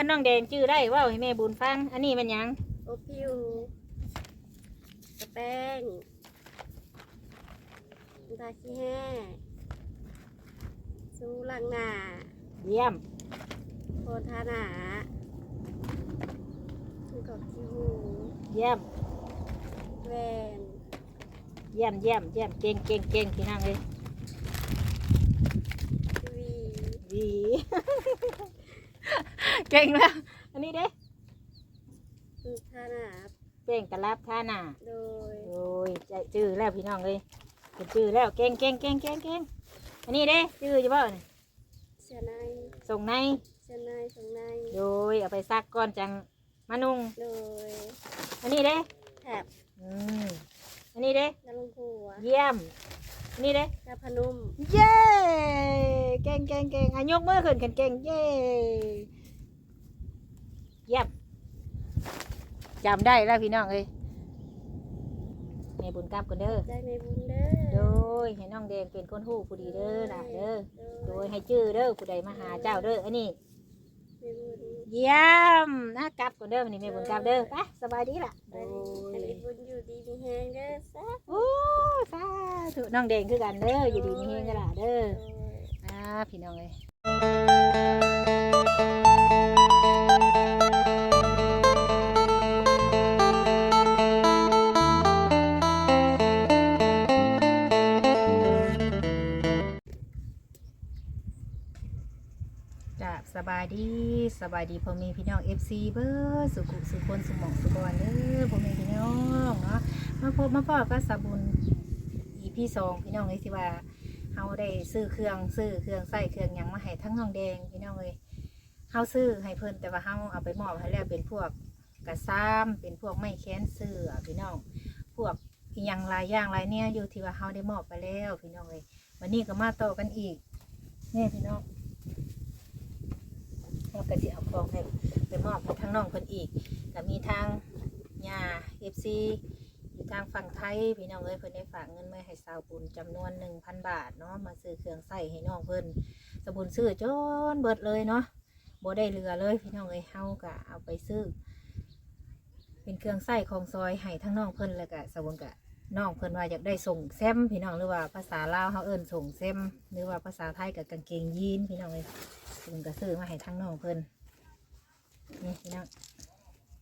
คันน้องแดงชื่อได้เว่าให้แม่บุญฟัง อันนี้มันหยังโอพิวกระแป้งน้ำตาขี้แห้สูหลังหนาเยี่ยมโคนทาหนาคือกอบขี้หูเยี่ยมแวนเยี่ยมเยี่ยมเยี่ยมเก่งเก่งเก่งพี่นางเลยทีวี เก่งแล้ว อันนี้เด้คือทาหนาเป้งตะลับท่าหน้าโดยโอ้ยใจจื้อแล้วพี่น้องเลยเป็นจื้อแล้วเก่งเก่งเก่งเก่งเก่งอันนี้เด้จื้อจะบ่เนี่ยเสื้อในส่งใน เสื้อในส่งในโดยเอาไปซักก่อนจังมานุ่ง โดยอันนี้เด้แถบอืมอันนี้เด้กระลงหัวเยี่ยมอั นนี้เด้กระพนุ่มเย้เก่งเก่งเก่งอะยกมือขึ้นกันเก่งเย้เยี่ยมจำได้แล้วพี่น้องเอ้ยในบุญกรรมกันเด้อได้ในบุญเด้อโดยให้น้องแดงเป็นคนหู้ผู้ดีเด้อล่ะเด้อโดโดยยให้ชื่อเด้อผู้ใดมาหาเจ้าเด้ออันนี้ในบุญ เยี่ยมนะกลับกันเด้อวันนี้แม่บุญกลับเด้อไปสบายดีล่ะได้ในบุญอยู่ดีมีแฮงเด้อซะโอ้สาธุน้องแดงคือกันเด้ออยู่ดีมีเฮงกันล่ะเด้อโดยอ่าพี่น้องเอ้ย บายดีสบายดีพ่อแม่พี่น้อง FC เบอร์สุขุสุคนสุหมองสุบอนเด้อพ่อแม่พี่น้องเนาะมาพบมาพ่อก็สาบุญอีพี่สองพี่น้องเอ้ยสิว่าเฮาได้ซื้อเครื่องซื้อเครื่องใส่เครื่องยังมาให้ทั้งน้องแดงพี่น้องเลยเฮาซื้อให้เพิ่นแต่ว่าเฮาเอาไปมอบให้แล้วเป็นพวกกระซ้ำเป็นพวกไม้แค้นเสื้อพี่น้อง พวกยังหลายอย่างหลายเนี่ยอยู่ที่ว่าเฮาได้มอบไปแล้วพี่น้องเลยวันนี้ก็มาต่อกันอีกนี่พี่น้อง เฮาก็สิเอาของให้ไปมอบให้ทั้งน้องเพิ่นอีกก็มีทางยา FC อยู่ทางฝั่งไทยพี่น้องเอ้ยเพิ่นได้ฝากเงินมาให้สาวบุญจำนวนหนึ่งพันบาทเนาะมาซื้อเครื่องใส่ให้น้องเพิ่นสาวบุญซื้อจนเบิดเลยเนาะบ่ได้เหลือเลยพี่น้องเอ้ยเฮาก็เอาไปซื้อ เป็นเครื่องใส่ของซอยให้ทั้งน้องเพิ่นแล้วก็สาวบุญก็น้องเพิ่นว่าอยากได้ส่งแซมพี่น้องหรือว่าภาษาลาวเฮาเอิ้นส่งแซมหรือว่าภาษาไทยกับกางเกงยีนพี่น้องเอ้ย สาวบุญก็ซื้อมาให้ทั้งน้องเพิ่นนี่พี่น้อง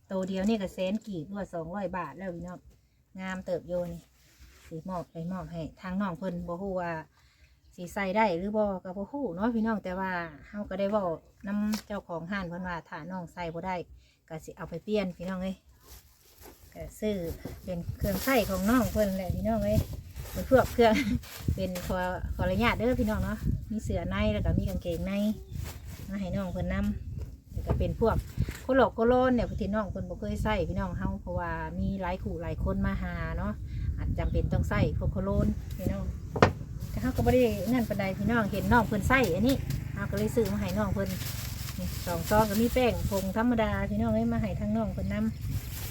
โตวเดียวนี่ก็แสนกีบรวดสองร้อยบาทแล้วพี่น้องงามเติบโยนี่สีมอบไปมอบให้ทางน้องเพิ่นบ่ฮู้ว่าสีใส่ได้หรือบ่ก็บ่ฮู้เนาะพี่น้องแต่ว่าเฮาก็ได้เว้านํเจ้าของห้านเพิ่นว่าถ้าน้องใส่บ่ได้ก็สิเอาไปเปลี่ยนพี่น้องเอ้ยก็ซื้อเป็นเครื่องใส่ของน้องเพิ่นแหละพี่น้องเอ้ย พวกเครื่องเป็นขอขออนุญาตเด้อพี่น้องเนาะมีเสื้อในแล้วก็มีกางเกงในมาให้น้องเพิ่นนํแล้วก็เป็นพวกโคโลกโคโลนเนี่ยพี่น้องคนบ่เคยใส่พี่น้องเฮาเพราะว่ามีหลายขู่หลายคนมาหาเนาะอาจจำเป็นต้องใส่พวกโคโลนพี่น้องแต่เฮาก็บ่ได้เงินปานใดพี่น้องเห็นน้องเพิ่นใส่อันนี้เฮาก็เลยซื้อมาให้น้องเพิ่นนี่สองซองก็มีแป้งผงธรรมดาพี่น้องเอ้ยมาให้ทั้งน้องเพิ่นนํ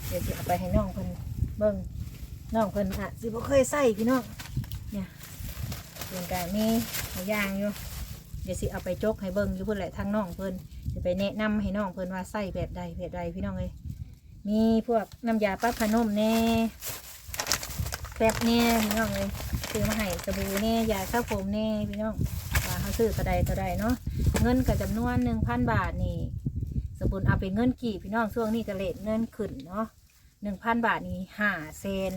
เดี๋ยวสิเอาไปให้น้องเพิ่นเบิ่ง น้องเพิ่นอะสิบ่เคยใส่พี่น้องเนี่ยเพิ่นก็มีหลายอย่างอยู่เดี๋ยวสิเอาไปจกให้เบิ่งอยู่เพิ่นแหละทั้งน้องเพิ่นจะไปแนะนำให้น้องเพิ่นว่าใส่แบบใดแบบใดพี่น้องเลยมีพวกน้ำยาปรับผ้านุ่มแน่แป๊บแน่พี่น้องเลยซื้อมาให้สบู่แน่ยาสระผมแน่พี่น้องว่าเขาซื้อตัวใดตัวใดเนาะเงินกับจำนวนหนึ่งพันบาทนี่สมบูรณ์เอาเป็นเงินกี่พี่น้องช่วงนี้กระเลทเงินขึ้นเนาะหนึ่งพันบาทนี่ห้าเซน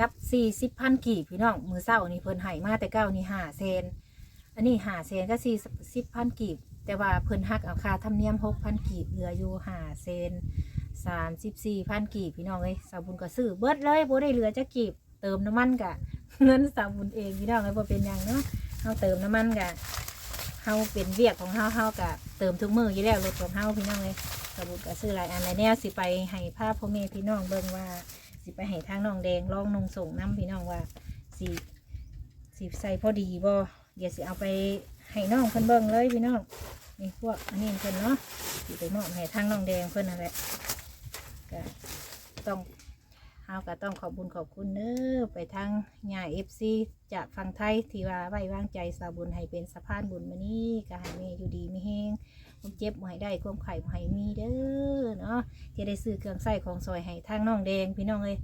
กับสี่สิบพันกี่พี่น้องมือเศร้านี่เพิ่นให้มาแต่เก้านี่ห้าเซนอันนี้ห้าเซนก็สี่สิบพันกีบ แต่ว่าเพิ่นหักเอาค่าธรรมเนียมหกพันกีบเหลืออยู่ห้าเซนสามสิบสี่พันกีบพี่น้องเอ้ยสาวบุญก็ซื้อเบิดเลยบ่ได้เหลือจะกีบเติมน้ำมันกะเงินสาวบุญเองพี่น้องเอ้ยบ่เป็นหยังเนาะเฮาเติมน้ำมันกะเฮาเป็นเวียกของเฮาเฮากะเติมทุกมืออยู่แล้วรถของเฮาพี่น้องเอ้ยสาวบุญก็ซื้อหลายอันหลายแนวสิไปให้ภาพพ่อแม่พี่น้องเบิ่งว่า สิไปให้ทางน้องแดงลองนงส่งน้ำพี่น้องว่าสิสิใส่พอดีบ่เดี๋ยวสิเอาไปให้น้องเพิ่นเบิ่งเลยพี่น้องนี่พวกอันนี้เพิ่นเนาะสิไปมอบให้ทางน้องแดงเพิ่นนั่นแหละก็ต้องเฮาก็ต้องขอบบุญขอบคุณเด้อไปทางญาเอฟซีจากฝั่งไทยที่ว่าไว้วางใจสาบุญให้เป็นสะพานบุญมานี้ก็ให้แม่อยู่ดีมีแฮง ความเจ็บบ่ให้ได้ความไข่บ่ให้มีเด้อเนาะที่ได้ซื้อเครื่องใส้ของซอยให้ทางน้องแดงพี่น้องเอ้ย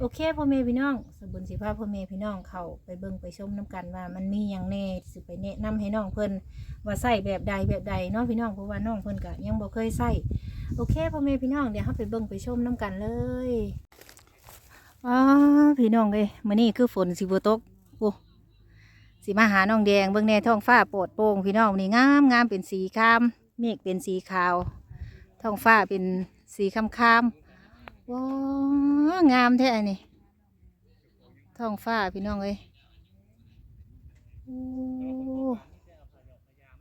โอเคพ่อแม่พี่น้องสาวบุญสิพาพ่อแม่พี่น้องเข้าไปเบิ่งไปชมน้กันว่ามันมีหยังแน่สิไปแนะนำให้น้องเพิ่นว่าใส่แบบใดแบบใดเนาะพี่น้องเพราะว่าน้องเพิ่นก็ยังบ่เคยใส่โอเคพ่อแม่พี่น้องเดี๋ยวเราไปเบิ่งไปชมน้กันเลยอ๋อพี่น้องเอ้ยมื้อนี้คือฝนสิบ่ตกโอ้สิมาหาน้องแดงเบิ่งแน่ท้องฟ้าโปรดโปร่งพี่น้องนี่งามงามเป็นสีคาม เมฆเป็นสีขาว ท้องฟ้าเป็นสีคำคามๆว้างามแท้นี่ท้องฟ้าพี่น้องเอ้ยโอ้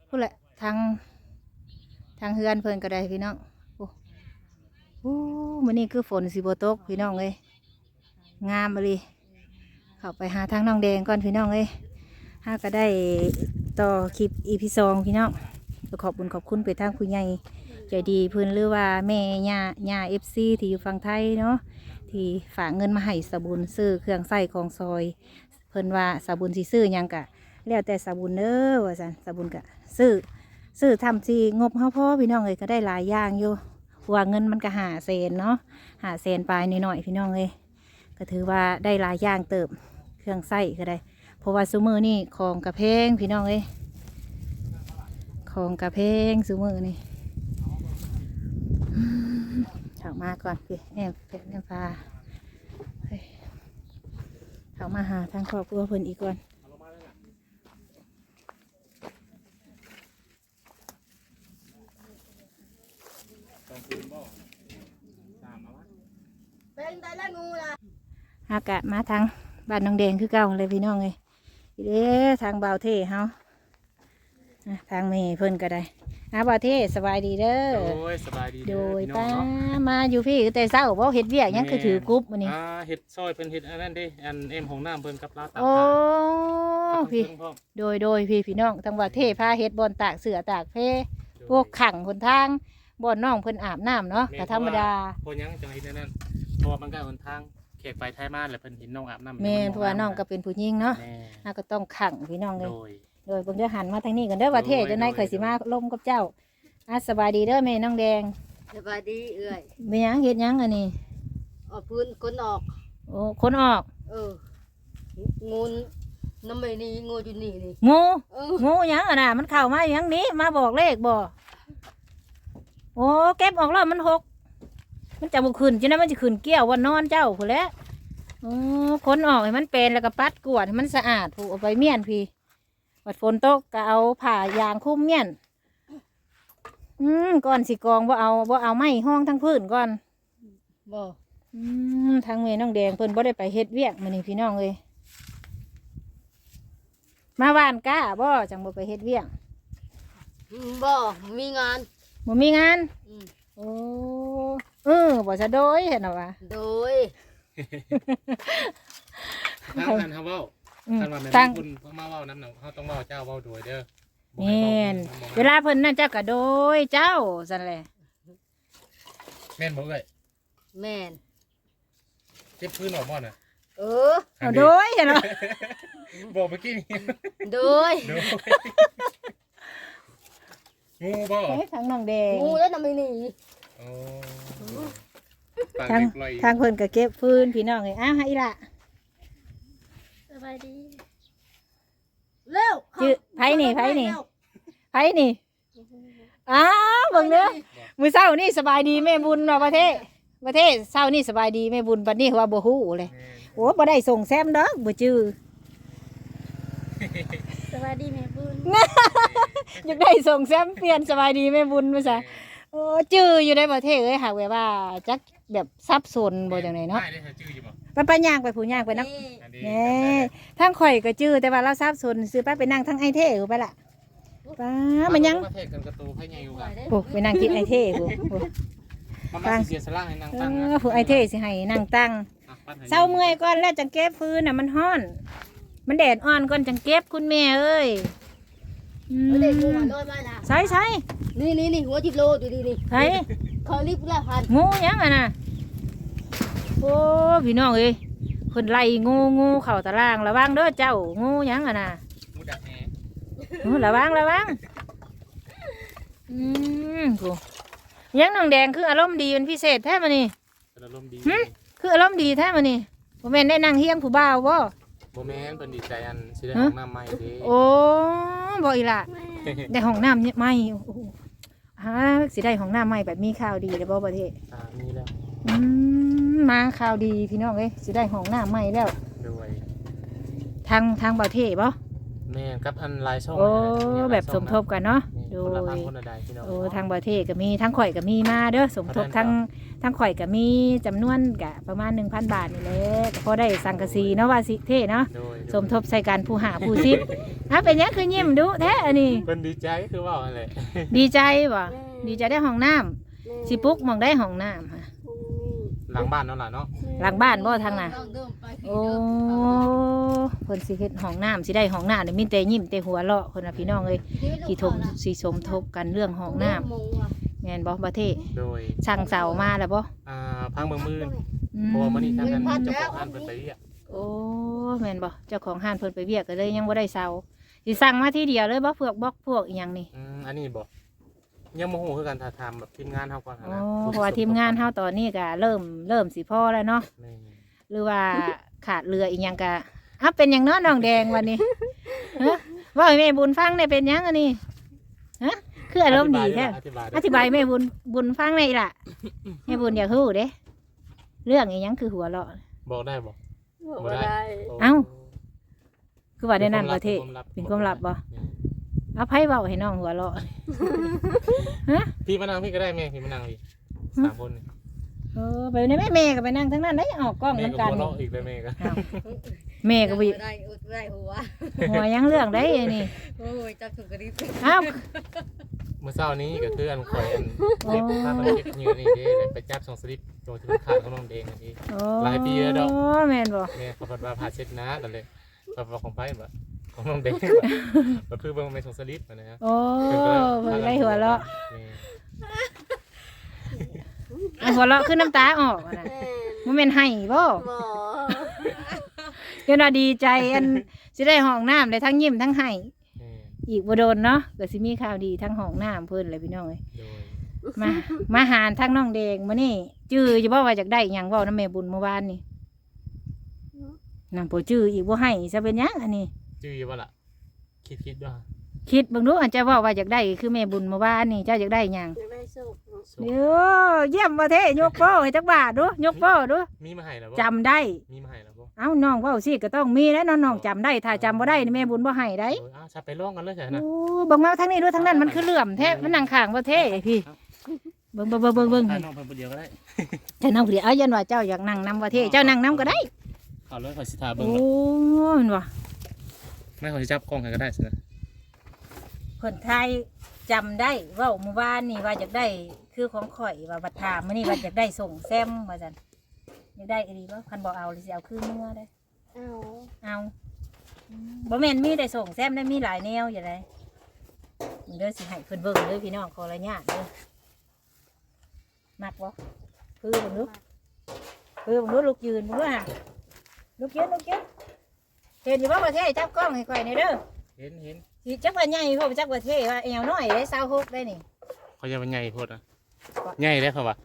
พูดแหละทางทางเฮือนเพิ่นก็ได้พี่น้องโอ้โอ้มื้อนี้คือฝนสิบ่ตกพี่น้องเอ้ยงามเลยเข้าไปหาทางน้องแดงก่อนพี่น้องเอ้ยห้าก็ได้ต่อคลิปอีพีสองพี่น้อง ขอบคุญขอบคุณไปทางผู้ใหญ่ใจดีเพื่อนหรือว่าแม่ย่าย่าเอฟซีที่อยู่ฝั่งไทยเนาะที่ฝากเงินมาให้สบุนซื้อเครื่องใส่ของซอย เพิ่นว่าสบุนสิซื้อยังกะแล้วแต่สบุนเด้อว่าสันสบุนกะซื้อซื้อทำที่งบเฮาพอพี่น้องเอ้ยก็ได้หลายอย่างอยู่ว่าเงินมันก็หาเซนเนาะหาเซนปลายนิดหน่อยๆพี่น้องเอ้ยก็ถือว่าได้หลายอย่างเติบเครื่องไส้ก็ได้ เพราะว่าซูมือนี่ของกระเพงพี่น้องเอ้ย ของกระเพงซูมือนี่อืมเข้ามาก่อนพี่แอมเพชรแอมฟ้าเฮ้ยเข้ามาหาทางครอบครัวเพิ่นอีกก่อนเป็นแต่ละงูล่ะอากะมาทางบ้านน้องแดงคือเก่าเลยพี่น้องเลยเด้ทางเบาวเท่เฮาอะ ทางเมย์เพิ่นก็ได้อาบ่าวเท่สบายดีเด้อโดยสบายดีโดเด้อยพี่น้ป้าองเนาะมาอยู่พี่แต่เศร้าเพราะเฮ็ดเวียกหยังคือถือกรุ๊ปมื้อนี้อ่าเฮ็ดซอยเพิ่นเฮ็ดอันนั้นเด้อันเอ็มของน้ำเพิ่นกับลาวตากโอ้ผ้าพี่กับเพิ่นพร้อมโดยโดยพี่พี่น้องทางว่าเท่พาเฮ็ดบอนตากเสือตากเพพวกขังคนทางบ่อนน้องเพิ่นอาบน้ำเนาะก็ธรรมดาเพราะหยังจังได๋นั่นเพราะว่ามันก็หนทางแขกไปไทยมาแล้วเพิ่นเห็นน้องอาบน้ำแม่นเพราะว่าน้องก็เป็นผู้หญิงเนาะแม่อะก็ต้องขังพี่น้องเลย โดยโดยเบิ่งเด้อหันมาทางนี้กันเด้อว่าเท่โดยจังได๋โดยข่อยสิมาลมกับเจ้าอะสบายดีเด้อแม่น้องแดงสบายดีเอ้ยเป็นหยังเฮ็ดหยังอันนี้เอาพื้นก้นออก โอ้คนออก เอองูน้ำไม่นี่งูอยู่นี่นี่งูเอองูหยังอะน่ะมันเข้ามาอย่างนี้มาบอกเลขบ่โอ้เก็บออกแล้วมันหก มันจะบ่ขึ้นจังได๋มันจะขึ้นเกี้ยวว่านอนเจ้าพุ่นแหล้วโอ้คนออกให้มันเป็นแล้วก็ปัดกวาดให้มันสะอาดผูกเอาไปเมียนพี่ วัดฝนตกก็เอาผ้ายางคลุมเมียน อืมก่อนสิกองบ่เอาบ่เอาไม้ห้องทั้งพื้นก่อนบ่อืมทางเมน้องแดงเพิ่นบ่ได้ไปเฮ็ดเวียกมื้อนี้พี่น้องเอ้ยมาบ้านก้าบ่จังบ่ไปเฮ็ดเวียกอืมบ่มีงานบ่มีงานอืมโอ้เออบ่สะโดยเห็นบ่วะโดยทางนั้นเฮาเว้า อืมท่านว่าแม่นตั้งคุณเพิ่นมาเว้านำน่ะเฮาต้องเว้าเจ้าเว้าโดยเด้อบ่แมให้่เว้านบ่เวลาเพิ่นนั่นเจ้าก็โดยเจ้าซั่นแหละแม่นบ่เอ้ยแม่น เจ็บพื้นออกบ่น่ะเออ เอาโดยเห็นบ่บอกเมื่อกี้นี่โดยโดยงูบ่เฮ้ยทางน้องแดง งูแล้วน้ำไม่นี่โอ้ปากทางเด็กปล่อยทางเพิ่นก็เก็บฟืนพี่น้องเอ้ยอ้าวให้อีละส บายดี เร็วชื่อไผนี่ไผนี่ไผนี่อ้าวเบิ่งเด้อมื้อเช้านี่สบายดีแม่บุญว่าประเทศประเทศเช้านี่สบายดีแม่บุญบัดนี้ว่าบ่ฮู้เลยแม่นโอ้บ่ได้ส่งแซมดอกบ่จื้อสบายดีแม่บุญอยากได้ส่งแซมเปลี่ยนสบายดีแม่บุญว่าซะโอ้จื้ออยู่ในประเทศเอ้ยหากแบบว่าจักแบบซับซ้อนบ่จังไดเนาะได้ได้ชื่ออยู่บ่ ไปไปย่างไปผู้ย่างไปนํนี่อันนี้แหน่ทั้งข่อยก็จื้อแต่ว่าเราซับซ้อนซื้อไปไปนั่งทั้งไอเท่กูไปละป้ามันยังประเทศกันกระตูให้ใหญ่อยู่กันโอ้ไปนั่งกินไอเท่กูโอ้มันมาสิเสียสละให้นางเอตั้งนะอผู้ไอเท่สิให้นั่งตั้งอะปั้นให้เศร้าเมื่อยก่อนแล้วจังเก็บฟืนน่ะมันฮ้อน มันแดดอ่อนก่อนจังเก็บคุณแม่เอ้ยอืมเอาเด็กงูหัวโดยมาละใช่ใช่นี่นี่นี่หัวจิบโลอยู่ดีนี่ใช่เขารีบละพันงูยังอะนะ โอ้พี่น้องเอ้ยเพิ่นไล่งูงูเข้าตารางระวังเด้อเจ้างูหยังอะน่ะมูดักแหโอ้ระวังระวังอืมกูยังน้องแดงคืออารมณ์ดีเป็นพิเศษแท้มานี่เป็นอารมณ์ดีหึคืออารมณ์ดีแท้มานี่ผมแม่นได้นั่งเฮียงผู้บ่าวบ่โมเมนต์เป็นดีใจอันสิได้ฮะห้องน้ำใหม่เด้โอ้บ่อีหล่ะแม่ได้ห้องน้ำเนี่ยไม่โอ้โหฮะสิได้ห้องน้ำใหม่แบบมีข่าวดีเลยบ่ประเทศอ่ามีแล้วอืม มาข่าวดีพี่น้องเอ้ยสิได้ห้องน้ำใหม่แล้วโดยทางทางประเทศบ่แม่นกับอันลายช่องโอ้นี่แหละแบบสมทบกันเนาะนี่โดคนละยบางคนละใดพี่น้องโอ้ทางประเทศก็มีทั้งข่อยก็มีมาเด้อสมทบทั้งทั้งข่อยก็มีจำนวนกะประมาณ 1,000 บาทนี่แหละก็พอได้สังกะสีเนาะว่าสิเท่เนาะโดยสมทบใส่การผู้หาผู้ซิบอะเป็นหยังคือยิ้มดูแท้อันนี้เป็นดีใจคือว่าอะไรดีใจบ่แม่ดีใจได้ห้องน้ำแม่สิปุ๊กหมองได้ห้องน้ำค่ะพรุ่ง หลังบ้านนั่นแหละเนาะนี้หลังบ้านบ่ทางน่ะ โอ้เพิ่นสิเฮ็ดห้องน้ำสิได้ห้องน้ำนี่มีแต่ยิ้มแต่หัวเราะคนน่ะพี่น้องเอ้ยที่ทมสิสมทบกันเรื่องห้องน้ำแม่นบ่ประเทศโดยช่างเสามาแล้วบ่อ่าพังเมืองมืนอืเพราะว่ามันนี่ทางนั้นพันเจ้าแล้ขอวงห้านเปิดไปเรียกโอ้แม่นบ่เจ้าของห้านเพิ่นไปเวียกก็เลยยังบ่ได้เสาสิสั่งมาทีเดียวเลยบ่พวกบล็อกพวกอีหยังนี่อืมอันนี้บอก ยังโมโหคือการถ่ายทำแบบทีมงานเท่าก่อนโอ้นะเพราะว่าทีมงานเฮาตอนนี้ก็เริ่มเริ่มสิพอแล้วเนาะแม่หรือว่าขาดเรืออีหยังก็อะเป็นหยังเนาะน้องแดงวันนี้ฮะว่าให้แม่บุญฟังได้เป็นหยังอันนี้ฮะคืออารมณ์ดีแท้อธิบายอธิบายแม่บุญบุญฟังในอยล่ะแม่บุญอยากรู้เด้เรื่องอีหยังคือหัวเราะ บอกได้บอก บอกบ่ว่าได้ ได้ เอ้า คือว่าได้นั่นประเทศเป็นความลับบ่ เอาไพ่เบาให้น้องหัวเราะพี่มานั่งพี่ก็ได้แม่พี่มานั่งอีกสามคนนี่เออไปในแม่แม่ก็ไปนั่งทั้งนั้นได้ออกกล้องแม่น้ำก็กันหัวเราะอีกเลยแม่ก็อ้าวแม่ก็วิได้อุดได้หัวหัวยังเรื่องได้อันนี่โอ้ยจับถูกกระดิ่งอ้าว เมื่อเช้านี้ก็คืออันคอยอันโอ้เล็บผ้ามันเก็บเหงื่อนี่เด้เลยไปจับสองสลิปตัวที่มันขาดของน้องเดงอันนี้โอ้หลายปีแล้วดอกแม่นบ่แม่เขาบอกว่าผ่าเช็ดนะกันเลยเขาบอกของไพ่แบบ ของน้องเดงแบบเพื่อเบิ่งในสองสลิปอะนะโอ้เบิ่งได้หัวเราะแม่อันหัวเราะคือน้ำตาออกอะนะแม่มันเป็นไห้บ่หมอเดี๋ยวน่าดีใจอันสิได้ห้องน้ำได้ทั้งยิ้มทั้งไห้แม่อีกบ่โดนเนาะก็สิมีข่าวดีทั้งห้องน้ำเพิ่นเลยพี่น้องเอ้ยโดยมามาหารทั้งน้องแดงมานี่จื้อจะบอกว่าอยากได้หยังเว้านำแม่บุญเมื่อวานนี่นางบ่จื้ออีกบ่ให้ซะเป็นหยังอันนี้ จื้ออยู่ว่าล่ะ คิดคิดว่าคิดเบิ่งดูอันเจะว่าว่าอยากได้คือแม่บุญเมื่อวานนี่เจ้าอยากได้หยังจะได้สุขสุขเดี๋ยวเยี่ยมประเทศยกโป้ให้จักบาทดูยกโป้ดูมีมาให้แล้วบ่จำได้ มีมาให้แล้วบ่เอ้าน้องเว้าสิก็ต้องมีแล้วน้องน้องจำได้ ถ้าจำบ่ได้นี่แม่บุญบ่ให้ได้ โอ้ยอ้าวชับไปร้องกันเลยใช่โอ้นะเบิ่งมาทางนี้ดูทางนั้นมันคือเหลื่อมแท้มันนั่งข้างประเทศพี่เบิ่งเบิ่งเบิ่งเบิ่งเบิ่งถ่ายน้องเพิ่นผู้เดียวก็ได้เจ้านั่งผู้เดียวเอายันว่าเจ้าอยากนั่งนำประเทศเจ้านั่งนำก็ได้ เอาเลยขอยสิทาเบิ่โอ้งมันว่า ไม่ขอยสิจับกล้องให้ก็ได้สินะเพิ่นไทยจำได้เว่าเมื่อวานนี่ว่าอยากได้คือของข่อยว่าบัดถามมื้อนี้ว่าอยากได้ส่งแซมว่าซั่นอยากได้อีหลีบ่คันบ่เอาหรือสิเอาคืนเมื่อได้ เอาเอาบ่แม่นมีได้ส่งแซมได้มีหลายแนวอย่างไรมึงเด้อสิให้เพิ่นเบิ่งเด้อพี่น้องขอระยะเด้อมักบ่คือเบิ่งดูคือเบิ่งดูลูกยืนเบิ่งดูฮะลูกยืนลูกยืน เห็นอยู่บ่ประเทศจับกล้องให้ข่อยหน่อยเด้อเห็นเห็นสิจักว่าใหญ่เพราะจักว่าเท่ว่าเอวน้อยได้26ได้นี่ เขาจะเป็นใหญ่โพดอะใหญ่เลยเขาว่า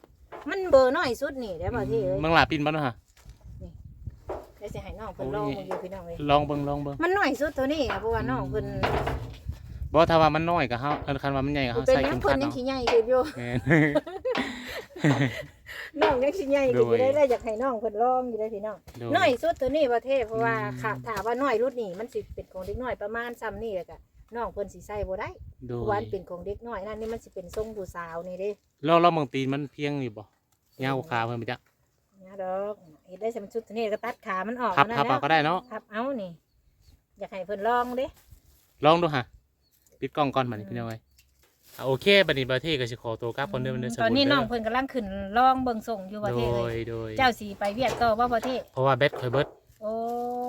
มันเบอร์น้อยสุดนี่ได้บ่เท่เอ้ยมังหลาปินบ้านเนาะฮะ ได้สิให้น้องเพิ่นลองเบิ่งอยู่พี่น้องเอ้ยลองเบิ่งลองเบิ่งมันน้อยสุดตัวนี้อะเพราะว่าน้องเพิ่นบ่ถ้าว่ามันน้อยก็เฮาเออคันว่ามันใหญ่ก็เฮาเป็นใส่หยัเข็งมเพิ่ขันดยังเอาสิใหญ่ขึ้นอยู่ แม่น น้องยังสิใหญ่ขึ้นอยู่โดได้ยเลยอยากให้น้องเพิ่นลองอยู่ได้อพี่น้องโดยน้อยสุดตัวนี้ประเทศเพราะว่าอืมค่ะถามว่าน้อยรุ่นนี้มันสิเป็นของเด็กน้อยประมาณซ้ำนี่แหละกะน้องเพิ่นสิใส่บ่ได้โดเพยราะว่ามันเป็นของเด็กน้อยนั่นนี่มันสิเป็นทรงผู้สาวนี่เด้ลองลองเบิ่งตีนมันเพียงอยู่บ่ยาวกว่าขาเพิ่นไปจ้ะนะดอกเฮ็ดได้สำชุดตัวนี้ก็ตัดขามันออกพับนั่นพับแล้เอาวก็ได้เนาะพับเอานี่ อยากให้เพิ่นลองเด้ลองดูฮะปิดกล้องก่อนบัดนี้พี่น้องเอ้ยอะ โอเคบัดนี้ประเทศก็สิขอตัวกลับคนเดิมเด้อสตอนนี้บุญน้องเด้เพิ่นกำลังขึ้นลองเบิ่งส่งอยู่ประโดเทศเลย ยโดย เจ้าสิไปเวียดต่อบ่ประเทศ เพราะว่าแบตข่อยเบิด โอ้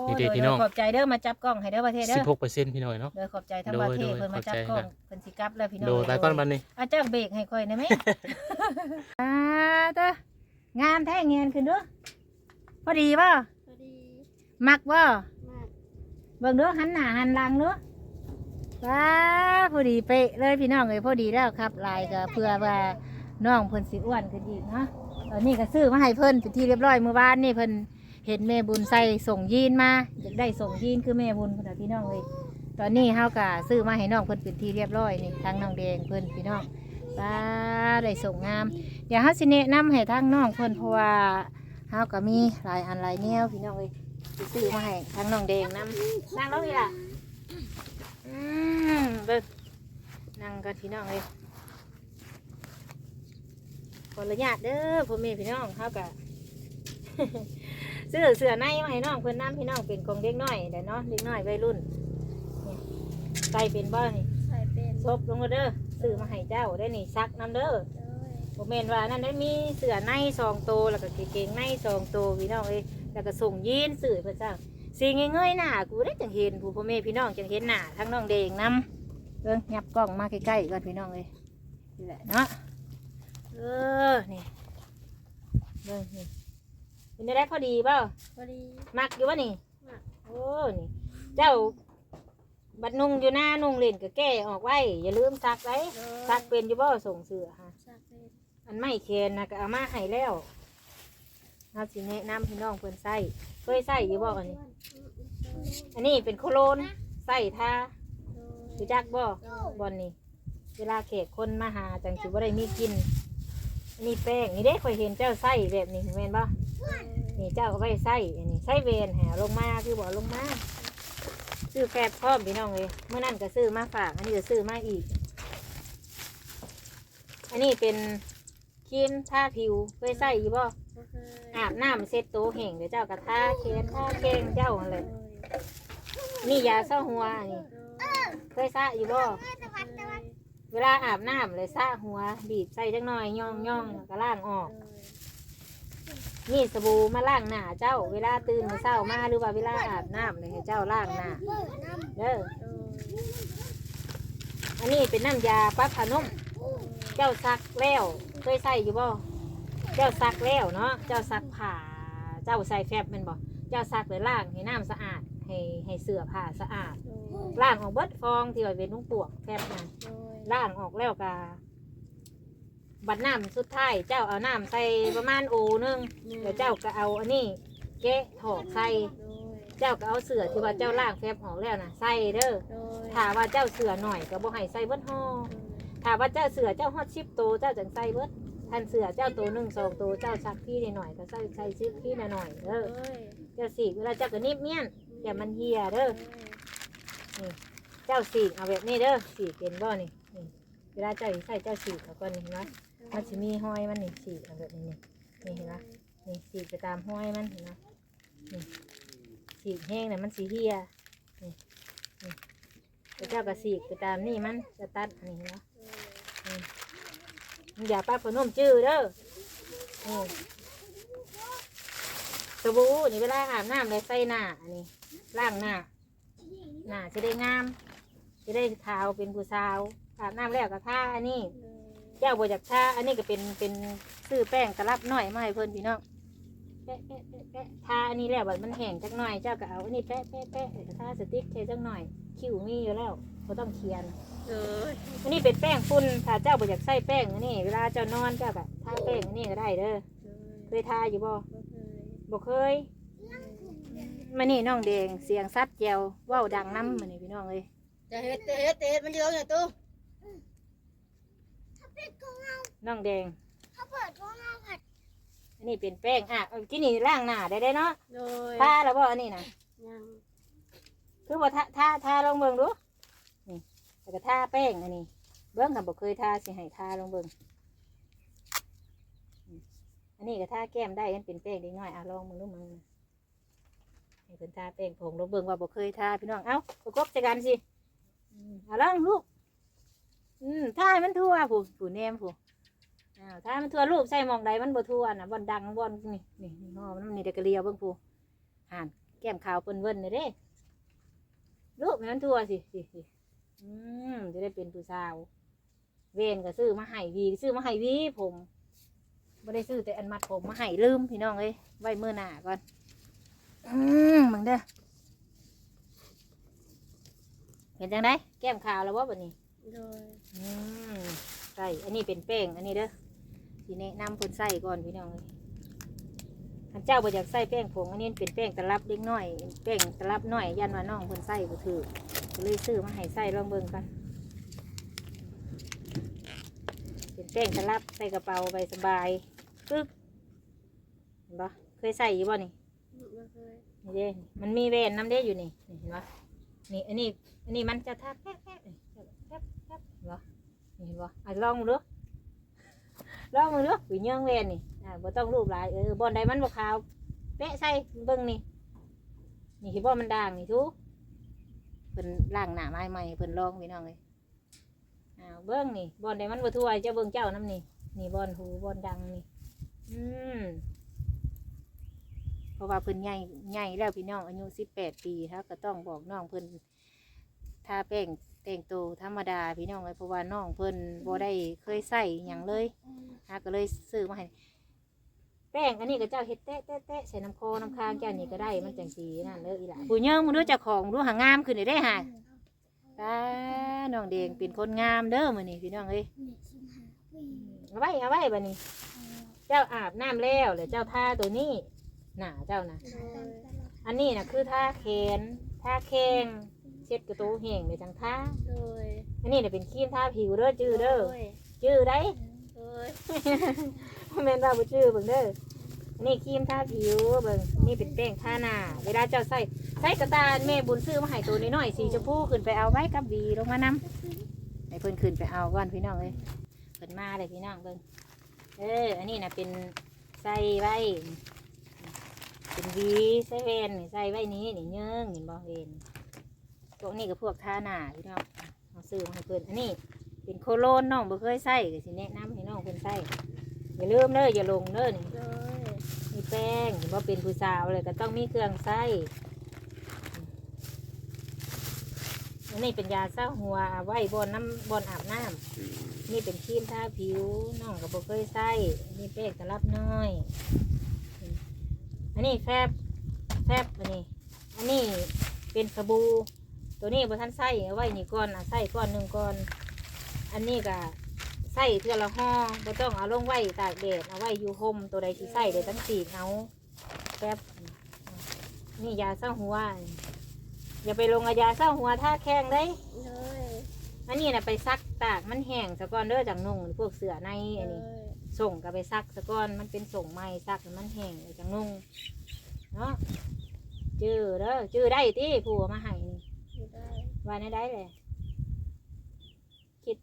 นี่โดเด้ยพี่น้อง ขอบใจเด้อมาจับกล้องให้เด้อประเทศเด้อ16%พี่น้อยเนาะเด้อขอบใจทั้งโดปยระเทศโดยเพิ่นมาขอบจับใจกล้องครับเพิ่นสิกลับแล้วพี่น้องโดยไปก่อนบัดนี้ อาเจ้าเบรกให้ค่อยได้ไหม อ่าเด้องามแท้เงียนขึ้นเด้อพอดีบ่พอดีมักบ่มากเบิ่งเด้อหันหน้าหันหลังเด้อ ว้าพอดีเป๊ะเลยพี่น้องเอ้ยพอดีแล้วครับลายก็เพื่อว่าน้องเพิ่นสิอ้วนขึ้นอีกเนาะตอนนี้ก็ซื้อมาให้เพิ่นเป็นที่เรียบร้อยเมื่อวานนี่เพิ่นเห็นแม่บุญใส่ส่งยีนมาอยากได้ส่งยีนคือแม่บุญพุ่นน่ะพี่น้องเอ้ยตอนนี้เฮาก็ซื้อมาให้น้องเพิ่นเป็นที่เรียบร้อยนี่ทางน้องแดงเพิ่นพี่น้องว้าได้ส่งงาม เดี๋ยวเฮาสิแนะนำให้ทางน้องเพิ่นเพราะว่าเฮาก็มีหลายอันหลายแนวพี่น้องเอ้ยซื้อมาให้ทางน้องแดงนํนั่งลงอีกล่ะ อืมเบิ่งนั่งกันพี่น้องเลยขออนุญาตเด้อพ่อแม่พี่น้องเขากะซื้อเสื้อในมาให้น้องเพื่อนน้ำพี่น้องเป็นของเด็กน้อยเดี๋ยวเนาะเด็กน้อยวัยรุ่นนี่ใส่เป็นบ้านี่ใส่เป็นซบลงมาเด้อซื้อมาให้เจ้าได้นี่ซักน้ำเด้อโดยผมเมนว่านั่นได้มีเสื้อในสองตัวแล้วก็กางเกงในสองตัวพี่น้องเอ้ยแล้วก็ส่งยีนสื่อเพื่อจ้าง สีเงยๆหน้ากูได้จังเห็นผู้พ่อแม่พี่น้องจังเห็นหน้าทั้งน้องเดงนำเบิ่งยับกล้องมาใกล้ๆก่อนพี่น้องเอ้ยนี่แหละเนาะเออนี่เบิ่งนี่เป็นได้พอดีเปล่าพอดี มักอยู่วะนี่มัก โอ้นี่ เจ้า บัดนุ่งอยู่หน้านุ่งเล่นก็แก้ออกไว้ อย่าลืมซักไว้โดยซักเป็นอยู่บ่ส่งเสือฮะซักเป็นอันไม่เคนนะก็เอามาให้แล้วเราสิแนะนำพี่น้องเพิ่นใส่เคยใส่อยู่บ่อันนี้ อันนี้เป็นโคโลนใส่ทารู้จักบ่บอนนี่ เวลาแขกคนมาหาจังสิบ่ได้มีกินอันนี้แป้งนี่เด้ข่อยเห็นเจ้าใส่แบบนี้แม่นบ่นี่เจ้าเอาไว้ใส่อันนี้ใส่เวนแหลงมาคือบ่เอาลงมาซื้อแฟบพร้อมพี่น้องเลยเมื่อนั้นก็ซื้อมาฝาก อันนี้ก็ซื้อมาอีก อันนี้เป็นครีมทาผิวเคยใส่อยู่บ่อาบน้ำเซ็ตโตวแห้งเดี๋ยวเจ้ากระทาเคนทาเก่งเจ้าอะไร นี่ยาเศร้าหัวนี่เคยซะอยู่บ่เวลาอาบน้ำเลยซะหัว บีบใส่จังหน่อยย่องย่องแล้วก็ล้างออก นี่สบู่มาล้างหน้าเจ้า เวลาตื่นมาเช้ามาหรือว่าเวลาอาบน้ำเลยให้เจ้าล้างหน้าเด้ออันนี้เป็นน้ำยาปั๊บผ้านุ่มเจ้าซักแล้วเคยใส่อยู่บ่เจ้าซักแล้วเนาะเจ้าซักผ้าเจ้าใส่แฟบแมันบ่เจ้าซักเลยล้างให้น้ำสะอาด ให้ให้เสื้อผ้าสะอาดล้างออกเบิดฟองที่ว่าเป็นนุ่งปวกแฟบนะล่างออกแล้วกาบัดน้ำสุดท้ายเจ้าเอาน้ำใส่ประมาณโอนึงเดี๋ยวเจ้าก็เอาอันนี้แกะถอกใส่เจ้าก็เอาเสือที่ว่าเจ้าล่างแฟบออกแล้วนะใส่เด้อถ้าว่าเจ้าเสือหน่อยก็บ่ให้ใส่เบิดห่อถ้าว่าเจ้าเสือเจ้าฮอดชิปโตวเจ้าจังใส่เบิดท่านเสือเจ้าตัวหนึ่งสองตัวเจ้าชักพี่หน่อยๆก็ใส่ใส่ชิปพี่หน่อยๆเด้อเจ้าสีกเวลาเจ้าก็นิบเมียน อย่ามันเหียเด้อเจ้าสีกเอาแบบนี้เด้อสีกเป็นบ่นี่นี่เวลาเจ้าสิใส่เจ้าสีกเอาก่อนนี่เห็นไหมมันจะมีห้อยมันนี่สีกเอาแบบนี้นี่นี่เห็นไหมนี่สีกไปตามห้อยมันเห็นไหมนี่สีกแห้งน่ะมันสีเหียนี่นี่แล้วเจ้าก็สีกไปตามนี่มันจะตัดอันนี้เห็นไหมนี่มึงอย่าป้าพนมจื้อเด้อนี่สบู่นี่เวลาอาบน้ำเลยใส่หน้าอันนี้ ล้างหน้าหน้าจะได้งามจะได้ขาวเป็นผู้สาวอาบน้ำแล้วก็ท่าอันนี้เจ้าบจากท่าอันนี้ก็เป็นเป็นซื้อแป้งกระลับหน่อยมาให้เพิ่นพี่น้องแปะแปะแปะแปะทาอันนี้แล้วบัดมันแห้งจักหน่อยเจ้าก็เอาอันนี้แปะแปะแปะแล้วก็ทาสติ๊กเทจักหน่อย คิ้วมีอยู่แล้วก็ต้องเขียนเอออันนี้เป็นแป้งฝุ่นถ้าเจ้าบจากใส่แป้งอันนี้เวลาเจ้านอนเจ้าก็ทาแป้งอันนี้ก็ได้เด้อเคยทาอยู่บ่บ่เคย มานี่น้องแดงเสียงซัดแจวเว้าดังน้ำมานี่พี่น้องเลยจะเฮ็ดจะเฮ็ดจะเฮ็ดมันเยอะเนี่ยตู้น้องแดงเขาเปิดห้องเอาผัดอันนี้เป็นแป้งอะเอากินนี่ล่างหน้าได้ได้เนาะโดยทาแล้วบ่อันนี้นะยังคือว่าทาทาทาลองเบิ่งดูนี่แล้วก็ทาแป้งอันนี้ เบิ่งกับบ่เคยทาสิให้ทาลองเบิ่งอืมอันนี้ก็ทาแก้มได้มันเป็นแป้งเด็กน้อยอะลองมึงดูมึง ให้เพิ่นทาแป้งผงลงเบิ่งว่าบ่เคยทาพี่น้องเอ้าประกบจักันสิอืมเอาลองลูกอืมทาให้มันทั่วผู้ผู้แนมผู้อ้าวทามันทั่วลูกใส่หมองใดมันบ่ทั่วน่ะบ่อนดังบ่อนนี่นี่นี่ห่อมันนี่เด็กกะเลียวเบิ่งผู้ห่านแก้มขาวเปิ้นเวิ้นเลยเด้ลูกให้มันทั่วสิสิสิอืมจะได้เป็นผู้สาว เวนก็ซื้อมาให้วีซื้อมาให้วีผมบ่ได้ซื้อแต่อันมัดผมมาให้ลืมพี่น้องเอ้ยไว้เมื้อหน้าก่อน อืมมึงเด้อเห็นจังไดแก้มขาวแล้วบ่บัดนี้ โดยอืมใส่อันนี้เป็นแป้ง อันนี้เด้อทีแนะนำเพิ่นใส่ก่อนพี่น้องเลยอันเจ้าบ่อยากใส่แป้งผงอันนี้เป็นแป้งตะลับเล็กน้อย แป้งตะลับน้อยยันว่าน้องเพิ่นใส่บ่ถือก็เลยซื้อมาให้ใส่ลองเบิ่งกันเป็นแป้งตะลับใส่กระเป๋าใบสบายปึ๊บเห็นปะเคยใส่อยู่บ่นี่ บ่เคยนี่เด้มันมีแหวนน้ำเด้อยู่นี่นี่เห็นปะนี่อันนี้อันนี้มันจะทับแป๊บแป๊บนี่แป๊บแป๊บเห็นปะนี่เห็นปะอะลองมึงดูลองมึงดูวิญญาณแหวนนี่อ่าบ่ต้องรูปหลายเออบอลใดมันบ่ขาวแปะใส่เบิ่งนี่นี่เห็นบ่มันด่างนี่ทุกเพิ่นล้างหน้าไม้ใหม่เพิ่นลองพี่น้องเลยอ้าวเบิ่งนี่บอลใดมันบ่ทั่วจ้าเบิ่งเจ้าน้ำนี่นี่บอลหูบอลดังนี่อืม ราะว่าเพิ่นใหญ่ใหญ่แล้วพี่น้องอายุสิบแปดปีครับก็ต้องบอกน้องเพิ่นถ้าแป้งแต่งตัวธรรมดาพี่น้องเลยเพราะว่าน้องเพิ่นบ่ได้เคยใส่หยังเลยฮะก็เลยซื้อมาให้แป้งอันนี้ก็เจ้าเฮ็ดแตะแตะแตะใส่น้ำคอน้ำค้างเจ้านี่ก็ได้มันจังสีนั่นเลยอีหล่ะผู้เยิ่งมึงรู้จักของรู้หางามขึ้นได้ได้ห่าตาน้องเดงเป็นคนงามเด้อมื้อนี้พี่น้องเอ้ยเอาไว้เอาไว้บัดนี้ เจ้าอาบน้ำแล้วเดี๋ยวเจ้าทาตัวนี้ หนาเจ้านะโดยอันนี้นะคือท่าแขนท่าแข้งเช็ดกระตูแห้งในจังท่าโดยอันนี้เนี่ยเป็นครีมท่าผิวเด้อจื้อเด้อโดยจื้อได้โดยแม่นว่าบ่จื้อเบิ่งเด้ออันนี้ครีมท่าผิวเบิ่งนี่เป็นแป้งท่าหน้าเวลาเจ้าใส่ใส่กระตาแม่บุญซื้อมาให้ตัวน้อยๆสีชมพูขึ้นไปเอาไว้กับบีลงมานำให้เพิ่นขึ้นไปเอาก่อนพี่น้องเอ้ยเพิ่นมาเลยพี่น้องเบิ่งเออ อันนี้นะเป็นใส่ไว้ เป็นวีใส่เวนนี่ใส่ไว้นี้นี่เยื่งเห็นบ่เวนพวกนี้ก็พวกท่าหน้าพี่น้องเอาซื้อมาให้เพิ่อนอันนี้เป็นโคโลนน้องบ่เคยใส่ก็สิแนะนำให้น้องเพิ่นใส่อย่าลืมเด้ออย่าลงเด้อนี่มีแป้งเห็นว่เป็นผู้สาวเลยก็ต้องมีเครื่องใส่อันนี้เป็นยาเศร้าหัวไว้บนน้ำบนอาบน้ำนี่เป็นครีมทาผิวน้องก็บ่เคยใส่นนี้แป้งตลับน้อย อันนี้แฟบแฟบอันนี้ อันนี้เป็นสบู่ตัวนี้บนท่านใส่เอาไว้นี่ก่อนอะใส่ก้อนหนึ่งก่อน อันนี้ก็ใส่เทือละห่อบ่ต้องเอาลงไว้ตากแดดเอาไว้อยู่ห่มตัวใดที่ใส่เดี๋ยวตั้งสีเอาแฟบนี่ยาเศร้าหัว อย่าไปลงกับยาเศร้าหัวท่าแข้งเลยโดยอันนี้นะไปซักตากมันแห้งสะก่อนเด้อจากนุ่งพวกเสือในอันโดนี้ย ส่งกับไปซักสะก้อนมันเป็นส่งไม้ซักให้มันแห้งเลยจังนุ่งเนาะจื้อเด้อจื้อได้ที่ผู้เอามาให้นี่อยู่ได้ว่าในได้เลยคิด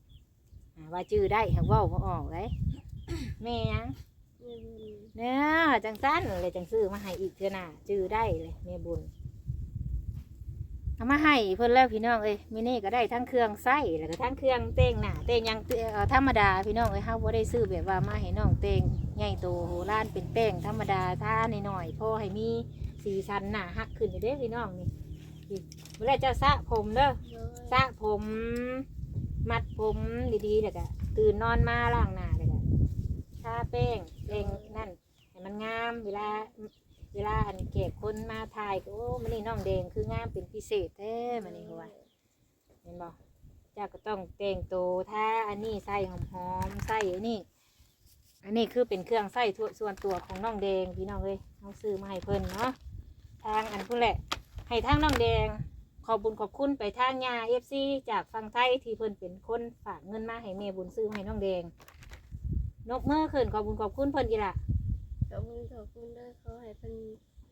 อ่าว่าจื้อได้หากเว่าบ่ออกเลยแม่ยังมีบุญเนี่ยจังสั้นเลยจังซื้อมาให้อีกเท่าน่ะจื้อได้เลยแม่บุญ เอามาให้เพิ่นแล้วพี่น้องเอ้ยมินี่ก็ได้ทั้งเครื่องไส้แล้วก็ทั้งเครื่องเต้งหน้าเต้งยังเออธรรมดาพี่น้องเอ้ยเฮาบ่ได้ซื้อแบบว่ามาให้น้องเต้งใหญ่โตโหร้านเป็นแป้งธรรมดาท่าหน่อยๆพอให้มีสีสันหน้าฮักขึ้นอยู่เด้พี่น้องนี่นี่เวลาจ้าสระผมเด้อสระผม มัดผมดีๆแล้วก็ตื่นนอนมาล้างหน้าแล้วก็ทาแป้งแป้งนั่นให้มันงามเวลา เวลาอันเก็บคนมาถ่ายก็โอ้มันนี่น้องแดงคืองามเป็นพิเศษแท้มันนี่หัวาเห็นบอกเจ้าก็ต้องแต่งตัวถ้าอันนี้ใส่หอมๆใส่อันนี้อันนี้คือเป็นเครื่องใส่ทั่วส่วนตัวของน้องแดงพี่น้องเลยเอาซื้อมาให้เพิ่นเนาะทางอันพุ่นแหละ ให้ทางน้องแดง ขอบบุญขอบคุณไปทางยาเอฟซีจากฟังไทยที่เพิ่นเป็นคนฝากเงินมาให้เมบุญซื้อมาให้น้องแดง นกเมื่อคืนขอบบุญขอบคุณเพิ่นอีหละ ขอบคุณขอบคุณเด้อขาให้เพิ่น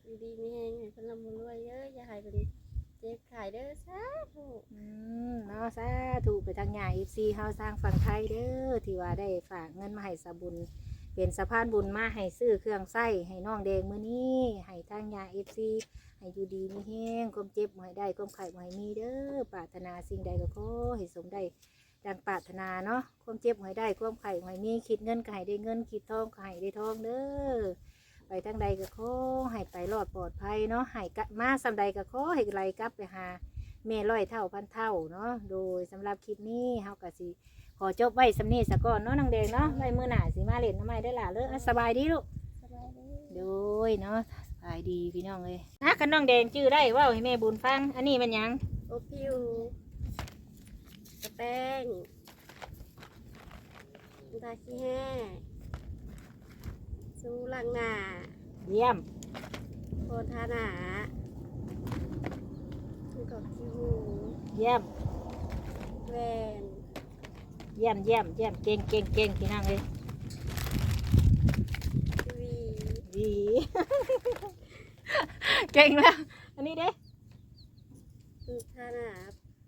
อยู่ดีมีแฮงให้เพิ่นร่ำรวยเยอะอย่าให้เพิ่นเจ็บขายเด้อสาธุ อืมเนาะสาธุไปทางยาเอฟซีเฮาสร้างฝั่งไทยเด้อที่ว่าได้ฝากเงินมาให้สะบุญ เป็นสะพานบุญมาให้ซื้อเครื่องใส้ให้น้องแดงมื้อนี้ให้ทางยาเอฟซีให้อยู่ดีมีแหงความเจ็บบ่ให้ได้ความไข้บ่ให้มีเด้อปรารถนาสิ่งใดก็ขอให้สมได้ ดังปรารถนาเนาะความเจ็บบ่ให้ได้ความไข้บ่ให้มีคิดเงินก็ให้ได้เงินคิดทองก็ให้ได้ทองเด้อไปทางใดก็ขอให้ไปรอดปลอดภัยเนาะให้กะมาสำใดก็ขอให้ไหลกลับไปหาแม่ร้อยเท่าพันเท่าเนาะโดยสำหรับคลิปนี้เฮาก็สิขอจบไว้สำนีสะก่อนเนาะน้องแดงเนาะไว้มื้อหน้าสิมาเล่นน้ำไม้ได้อล่ะเด้ออะสบายดีลูกสบายดีโดยเนาะสบายดีพี่น้องเลยนะกันน้องแดงชื่อได้เว่าให้แม่บุญฟัง อันนี้มันหยังโอพิว กระแป้งน้ำตาขี้แห้สูลังหนาเยี่ยมโคนทาหนาคือกอกขี้หูเยี่ยมแหวนเยี่ยมเยี่ยมเยี่ยมเก่งเก่งเก่งพี่น้องเลยทีวีดีเก่งแล้ว อันนี้เด้น้ำทาหนา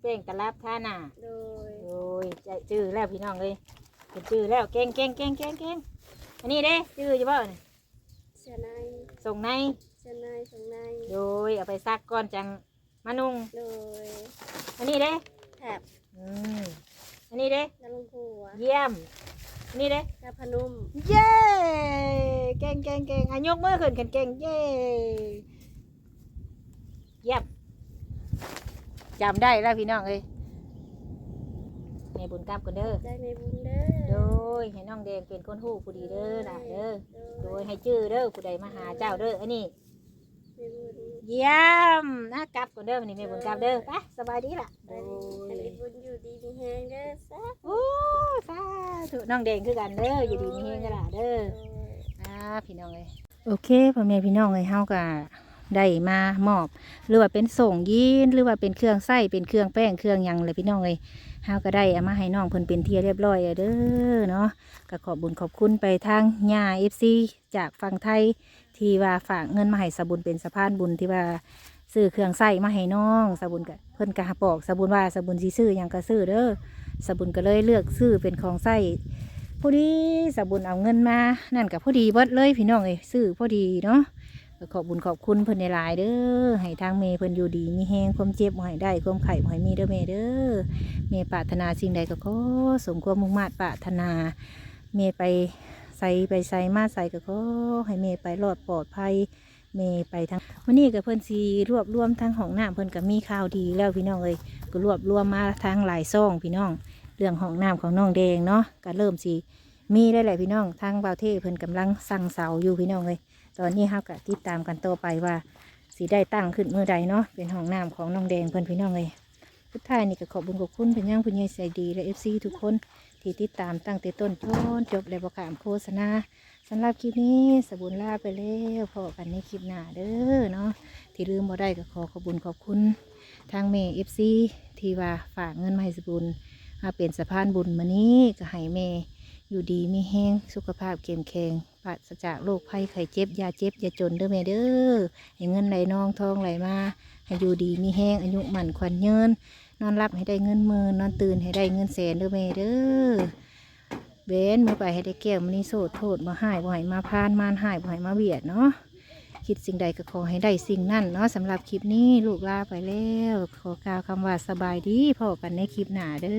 เก่งกระลับท่าหน้าโดยโอ้ยใจจื้อแล้วพี่น้องเลยเป็นจื้อแล้วเก่งเก่งเก่งเก่งเก่งอันนี้เด้จื้ออยู่บ่เนี่ยเสื้อในส่งในเสื้อในส่งในโดยเอาไปซักก่อนจังมานุ่งโดยอันนี้เด้แถบอืมอันนี้เด้นาลงผัวเยี่ยมอันนี้เด้กาพนุ่มเย้เก่งเก่งเก่งอะยกมือขึ้นกันเก่งเย้เยี่ยม จำได้แล้วพี่น้องเอ้ยแม่บุญกรรมกันเด้อ ได้ในบุญเด้อโดยให้น้องแดงเป็นคนหู้ผู้ดีเด้อล่ะเด้อ โดยให้ชื่อเด้อผู้ใดมาหาเจ้าเด้ออันนี้ ในบุญเยี่ยมนะกลับกันเด้อวันนี้แม่บุญกรรมเด้อไปสบายดีล่ะได้โดในยบุญอยู่ดีมีแฮงเด้อซะโอ้สาธุน้องแดงคือกันเด้ออยู่ดีมีเฮงกันล่ะเด้อ โดย อ่าพี่น้องเลยโอเคพ่อแม่พี่น้องเลยเฮาก็ ได้มามอบ หรือว่าเป็นส่งยีนหรือว่าเป็นเครื่องไส้เป็นเครื่องแป้งเครื่องยังเลยพี่น้องเลยเฮาก็ได้เอามาให้น้องเพิ่นเป็นเที่เรียบร้อยเด้อเนาะก็ขอบบุญขอบคุณไปทางญาเอฟซีจากฝั่งไทยที่ว่าฝากเงินมาให้สบุญเป็นสะพานบุญที่ว่าซื้อเครื่องไส้มาให้น้องสบุญก็เพิ่นก็บอกสบุญว่าสบุญสิซื้อยังก็ซื้อเด้อสบุญก็เลยเลือกซื้อเป็นของไส้พอดีสบุญเอาเงินมา นั่นกับพอดีเบิดเลยพี่น้องเอ้ยซื้อพอดีเนาะ ขอบบุญขอบคุณเพิ่นในหลายเด้อให้ทางเมย์เพิ่นอยู่ดีมีแฮงความเจ็บบ่ให้ได้ความไข่บ่ให้มีเด้อเมย์เด้อเมย์ปรารถนาสิ่งใดก็ขอสมความมุ่งมา่ปรารถนา เมย์ไปใส่ไปใส่มาใส่ก็ขอให้เมย์ไปรอดปลอดภัยเมย์ไปทางวันนี้กับเพิ่นสีรวบรวมทางห้องน้ำเพิ่นก็มีข่าวดีแล้วพี่น้องเอ้ยก็รวบรวมมาทางหลายซ่องพี่น้อง เรื่องห้องน้ำของน้องแดงเนาะก็เริ่มสีมีได้แหละพี่น้องทางเบาเทเพิ่นกำลังสั่งเสาอยู่พี่น้องเลย ตอนนี้เฮาก็ติดตามกันต่อไปว่าสีได้ตั้งขึ้นเมื่อใดเนาะเป็นห้องน้ำของน้องแดงเพิ่อนพี่น้องเลยสุท้ายนี่ก็ขอบคุญขอบคุณเพิ่นย่างเพิ่นใหญ่ใจดีและเอฟซีทุกคนที่ติดตามตั้งแต่ต้นจนจบและประกามโฆษณาสำหรับคลิปนี้สบุญลาไปแล้วพอกันในคลิปหน้าเด้อเนาะที่ลืมบ่ได้ก็ขอขอบคุญขอบคุณ ทางเมย์เอฟซีที่ว่าฝากเงินมาให้สบุญมาเป็นสะพานบุญมานี้ก็ให้เมย์อยู่ดีมีแห้งสุขภาพเข้มแข็ง ปราศจากโรคภัยไข้เจ็บยาเจ็บยาจนเด้อแม่เด้อให้เงินไหลนองทองไหลมาให้อยู่ดีมีแห้งอายุหมันขวัญเยินนอนรับให้ได้เงินหมื่นนอนตื่นให้ได้เงินแสนเด้อแม่เด้อเบนมือไปให้ได้แก้วมันนี่โสดโทษมาหายบ่ให้มาพานมานหายบ่ให้มาเบียดเนาะคิดสิ่งใดก็ขอให้ได้สิ่งนั่นเนาะสำหรับคลิปนี้ลูกลาไปแล้ว ขอกล่าวคำว่าสบายดีพอกันในคลิปหน้าเด้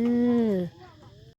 อ